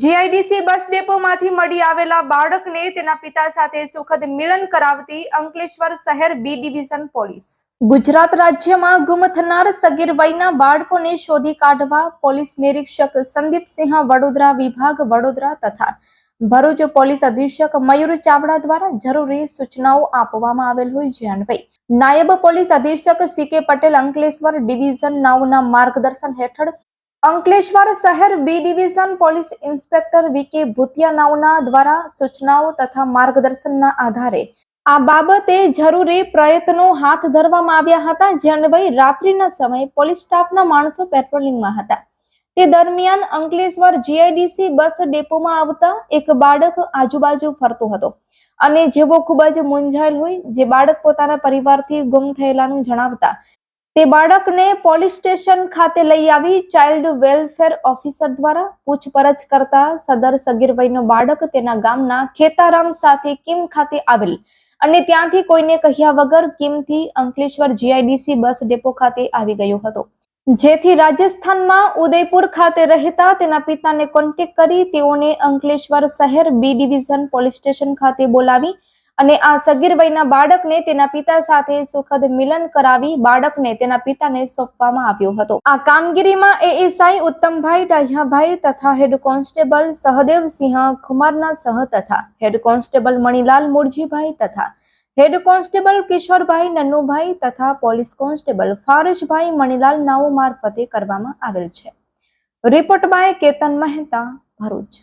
GIDC બસ ડેપોમાંથી મળી આવેલા બાળકને તેના પિતા સાથે સુખદ મિલન કરાવતી અંકલેશ્વર શહેર બી ડિવિઝન પોલીસ. ગુજરાત રાજ્યમાં ગુમ થનાર સગીર વયના બાળકોને શોધી કાઢવા પોલીસ નિરીક્ષક સંદીપસિંહ વડોદરા વિભાગ વડોદરા તથા ભરૂચ પોલીસ અધિક્ષક મયુર ચાવડા દ્વારા જરૂરી સૂચનાઓ આપવામાં આવેલ હોય જે અન્વયે. નાયબ પોલીસ અધિક્ષક સી કે પટેલ અંકલેશ્વર ડિવિઝન નાઓના માર્ગદર્શન હેઠળ અંકલેશ્વર શહેર B division police inspector V K Bhutiya દ્વારા સૂચનાઓ તથા માર્ગદર્શનના આધારે આ બાબતે જરૂરી પ્રયત્નો હાથ ધરવામાં આવ્યા હતા, જે અન્વયે રાત્રિના સમયે પોલીસ સ્ટાફના માણસો પેટ્રોલિંગમાં હતા. તે દરમિયાન અંકલેશ્વર જીઆઈડીસી બસ ડેપોમાં આવતા એક બાળક આજુબાજુ ફરતો હતો. અને જેવો ખૂબ જ મૂંઝાયેલ હોય, જે બાળક પોતાના પરિવારથી ગુમ થયેલાનું જણાવતા તે બાળકને પોલીસ સ્ટેશન ખાતે લઈ આવી ચાઇલ્ડ વેલફેર ઓફિસર દ્વારા પૂછપરછ કરતા સદર સગીર વયનો બાળક તેના ગામના ખેતારામ સાથે કિમ ખાતે આવેલ. અને ત્યાંથી કોઈને કહ્યા વગર કિમથી અંકલેશ્વર જીઆઈડીસી બસ ડેપો ખાતે આવી ગયો હતો. જેથી રાજસ્થાનમાં ઉદયપુર ખાતે રહેતા તેના પિતાને કોન્ટેક કરી તેઓને અંકલેશ્વર શહેર બી ડિવિઝન પોલીસ સ્ટેશન ખાતે બોલાવી અને આ સગીર વયના બાળકને તેના પિતા સાથે સુખદ મિલન કરાવી બાળકને તેના પિતાને સોંપવામાં આવ્યો હતો. આ કામગીરીમાં એએસઆઈ ઉત્તમભાઈ ડાહ્યાભાઈ તથા હેડ કોન્સ્ટેબલ સહદેવસિંહ ખુમારના સહ તથા હેડ કોન્સ્ટેબલ મણિલાલ મુરજીભાઈ તથા હેડ કોન્સ્ટેબલ કિશોરભાઈ નન્નુભાઈ તથા પોલીસ કોન્સ્ટેબલ ફારશભાઈ મણિલાલ નાઓ મારફતે કરવામાં આવેલ છે. Report by Ketan Mehta, Bharuch.